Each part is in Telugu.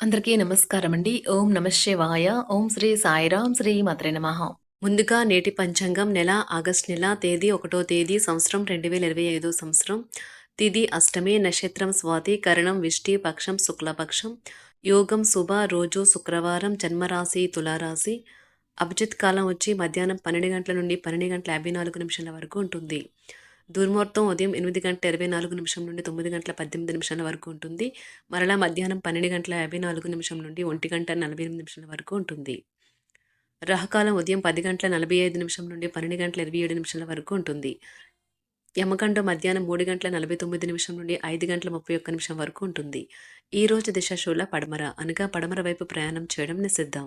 అందరికీ నమస్కారం అండి ఓం నమశివాయ ఓం శ్రీ సాయిరాం శ్రీ మాత్రే నమ. ముందుగా నేటి పంచాంగం నెల ఆగస్ట్ నెల తేదీ ఒకటో తేదీ సంవత్సరం రెండు వేల ఇరవై ఐదో సంవత్సరం. తిది అష్టమి నక్షత్రం స్వాతి కరణం విష్టి పక్షం శుక్లపక్షం. యోగం శుభ రోజు శుక్రవారం జన్మరాశి తులారాశి. అభిజిత్ కాలం వచ్చి మధ్యాహ్నం పన్నెండు గంటల నుండి పన్నెండు గంటల యాభై నాలుగు నిమిషాల వరకు ఉంటుంది. దుర్ముహూర్తం ఉదయం ఎనిమిది గంటల ఇరవై నాలుగు నిమిషం నుండి తొమ్మిది గంటల పద్దెనిమిది నిమిషాల వరకు ఉంటుంది. మరలా మధ్యాహ్నం పన్నెండు గంటల యాభై నాలుగు నిమిషం నుండి ఒంటి గంట నలభై ఎనిమిది నిమిషాల వరకు ఉంటుంది. రహకాలం ఉదయం పది గంటల నలభై ఐదు నిమిషం నుండి పన్నెండు గంటల ఇరవై ఏడు నిమిషాల వరకు ఉంటుంది. యమగంట మధ్యాహ్నం మూడు గంటల నలభై తొమ్మిది నిమిషం నుండి ఐదు గంటల ముప్పై ఒక్క నిమిషం వరకు ఉంటుంది. ఈ రోజు దిశ షోల పడమర అనగా పడమర వైపు ప్రయాణం చేయడం నిషిద్దాం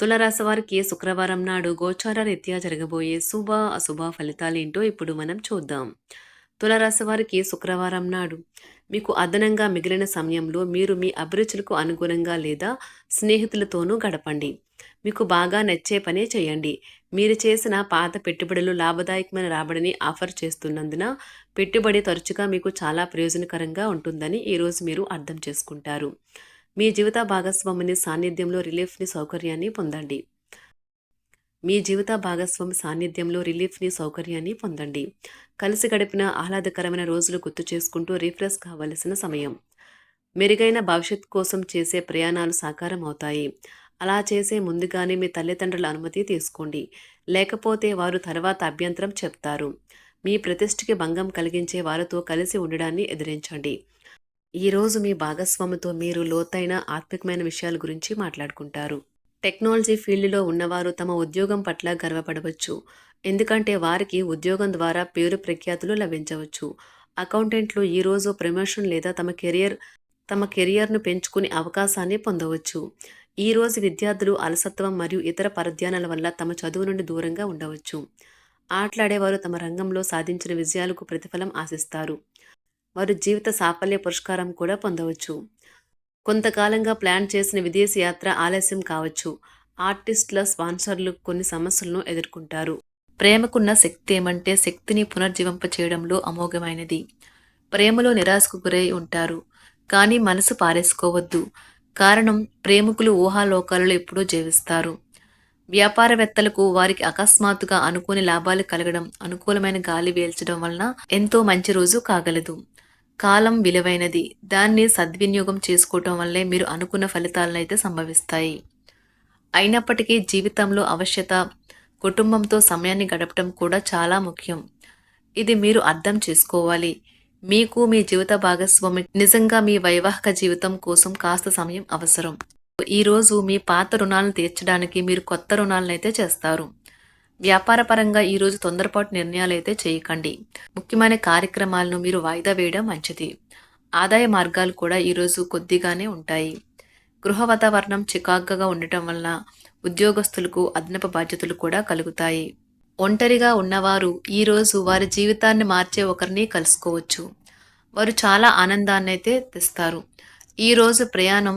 తులరాశి వారికి శుక్రవారం నాడు గోచార రీత్యా జరగబోయే శుభ అశుభ ఫలితాలు ఏంటో ఇప్పుడు మనం చూద్దాం. తులరాశి వారికి శుక్రవారం నాడు మీకు అదనంగా మిగిలిన సమయంలో మీరు మీ అభిరుచులకు అనుగుణంగా లేదా స్నేహితులతోనూ గడపండి. మీకు బాగా నచ్చే పనే చేయండి. మీరు చేసిన పాత పెట్టుబడులు లాభదాయకమైన రాబడిని ఆఫర్ చేస్తున్నందున పెట్టుబడి తరచుగా మీకు చాలా ప్రయోజనకరంగా ఉంటుందని ఈరోజు మీరు అర్థం చేసుకుంటారు. మీ జీవిత భాగస్వామిని సాన్నిధ్యంలో రిలీఫ్ని సౌకర్యాన్ని పొందండి. మీ జీవిత భాగస్వామి సాన్నిధ్యంలో రిలీఫ్ని సౌకర్యాన్ని పొందండి. కలిసి గడిపిన ఆహ్లాదకరమైన రోజులు గుర్తు చేసుకుంటూ రిఫ్రెష్ కావలసిన సమయం. మెరుగైన భవిష్యత్ కోసం చేసే ప్రయాణాలు సాకారం అవుతాయి. అలా చేసే ముందుగానే మీ తల్లిదండ్రుల అనుమతి తీసుకోండి. లేకపోతే వారు తర్వాత అభ్యంతరం చెప్తారు. మీ ప్రతిష్టకి భంగం కలిగించే వారితో కలిసి ఉండడాన్ని ఎదిరించండి. ఈరోజు మీ భాగస్వామితో మీరు లోతైన ఆత్మికమైన విషయాల గురించి మాట్లాడుకుంటారు. టెక్నాలజీ ఫీల్డ్లో ఉన్నవారు తమ ఉద్యోగం పట్ల గర్వపడవచ్చు. ఎందుకంటే వారికి ఉద్యోగం ద్వారా పేరు ప్రఖ్యాతులు లభించవచ్చు. అకౌంటెంట్లు ఈరోజు ప్రమోషన్ లేదా తమ కెరియర్ తమ కెరియర్ను పెంచుకునే అవకాశాన్ని పొందవచ్చు. ఈరోజు విద్యార్థులు అలసత్వం మరియు ఇతర పరధ్యానాల వల్ల తమ చదువు నుండి దూరంగా ఉండవచ్చు. ఆటలాడేవారు తమ రంగంలో సాధించిన విజయాలకు ప్రతిఫలం ఆశిస్తారు. వారు జీవిత సాఫల్య పురస్కారం కూడా పొందవచ్చు. కొంతకాలంగా ప్లాన్ చేసిన విదేశీ యాత్ర ఆలస్యం కావచ్చు. ఆర్టిస్టుల స్పాన్సర్లు కొన్ని సమస్యలను ఎదుర్కొంటారు. ప్రేమకున్న శక్తి ఏమంటే శక్తిని పునర్జీవింప చేయడంలో అమోఘమైనది. ప్రేమలో నిరాశకు గురై ఉంటారు. కానీ మనసు పారేసుకోవద్దు. కారణం ప్రేమికులు ఊహాలోకాలలో ఎప్పుడూ జీవిస్తారు. వ్యాపారవేత్తలకు వారికి అకస్మాత్తుగా అనుకోని లాభాలు కలగడం అనుకూలమైన గాలి వేల్చడం వలన ఎంతో మంచి రోజు కాగలదు. కాలం విలువైనది. దాన్ని సద్వినియోగం చేసుకోవటం వల్లే మీరు అనుకున్న ఫలితాలనైతే సంభవిస్తాయి. అయినప్పటికీ జీవితంలో అవశ్యత కుటుంబంతో సమయాన్ని గడపటం కూడా చాలా ముఖ్యం. ఇది మీరు అర్థం చేసుకోవాలి. మీకు మీ జీవిత భాగస్వామి నిజంగా మీ వైవాహిక జీవితం కోసం కాస్త సమయం అవసరం. ఈరోజు మీ పాత రుణాలను తీర్చడానికి మీరు కొత్త రుణాలనైతే అయితే చేస్తారు. వ్యాపారపరంగా ఈరోజు తొందరపాటు నిర్ణయాలు అయితే చేయకండి. ముఖ్యమైన కార్యక్రమాలను మీరు వాయిదా వేయడం మంచిది. ఆదాయ మార్గాలు కూడా ఈరోజు కొద్దిగానే ఉంటాయి. గృహ వాతావరణం చికాగ్గా ఉండటం వలన ఉద్యోగస్తులకు అదనపు బాధ్యతలు కూడా కలుగుతాయి. ఒంటరిగా ఉన్నవారు ఈరోజు వారి జీవితాన్ని మార్చే ఒకరిని కలుసుకోవచ్చు. వారు చాలా ఆనందాన్ని అయితే తెస్తారు ఈరోజు ప్రయాణం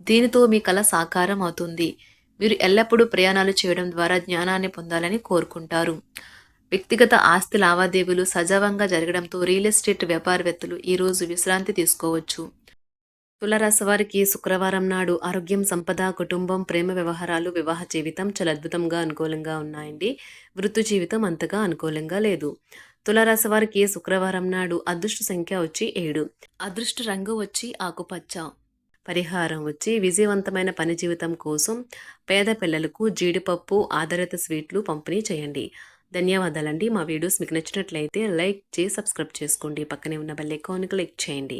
దీనితో మీ కళ సాకారం అవుతుంది. మీరు ఎల్లప్పుడూ ప్రయాణాలు చేయడం ద్వారా జ్ఞానాన్ని పొందాలని కోరుకుంటారు. వ్యక్తిగత ఆస్తి లావాదేవీలు సజావంగా జరగడంతో రియల్ ఎస్టేట్ వ్యాపారవేత్తలు ఈరోజు విశ్రాంతి తీసుకోవచ్చు. తులరాశి వారికి శుక్రవారం నాడు ఆరోగ్యం సంపద కుటుంబం ప్రేమ వ్యవహారాలు వివాహ జీవితం చాలా అద్భుతంగా అనుకూలంగా ఉన్నాయండి. వృత్తి జీవితం అంతగా అనుకూలంగా లేదు. తులరాశి వారికి శుక్రవారం నాడు అదృష్ట సంఖ్య వచ్చి ఏడు. అదృష్ట రంగు వచ్చి ఆకుపచ్చ. పరిహారం వచ్చి విజయవంతమైన పని జీవితం కోసం పేద పిల్లలకు జీడిపప్పు ఆధారిత స్వీట్లు పంపిణీ చేయండి. ధన్యవాదాలండి. మా వీడియోస్ మీకు నచ్చినట్లయితే లైక్ చేసి సబ్స్క్రైబ్ చేసుకోండి. పక్కనే ఉన్న బెల్ ఐకాన్కి క్లిక్ చేయండి.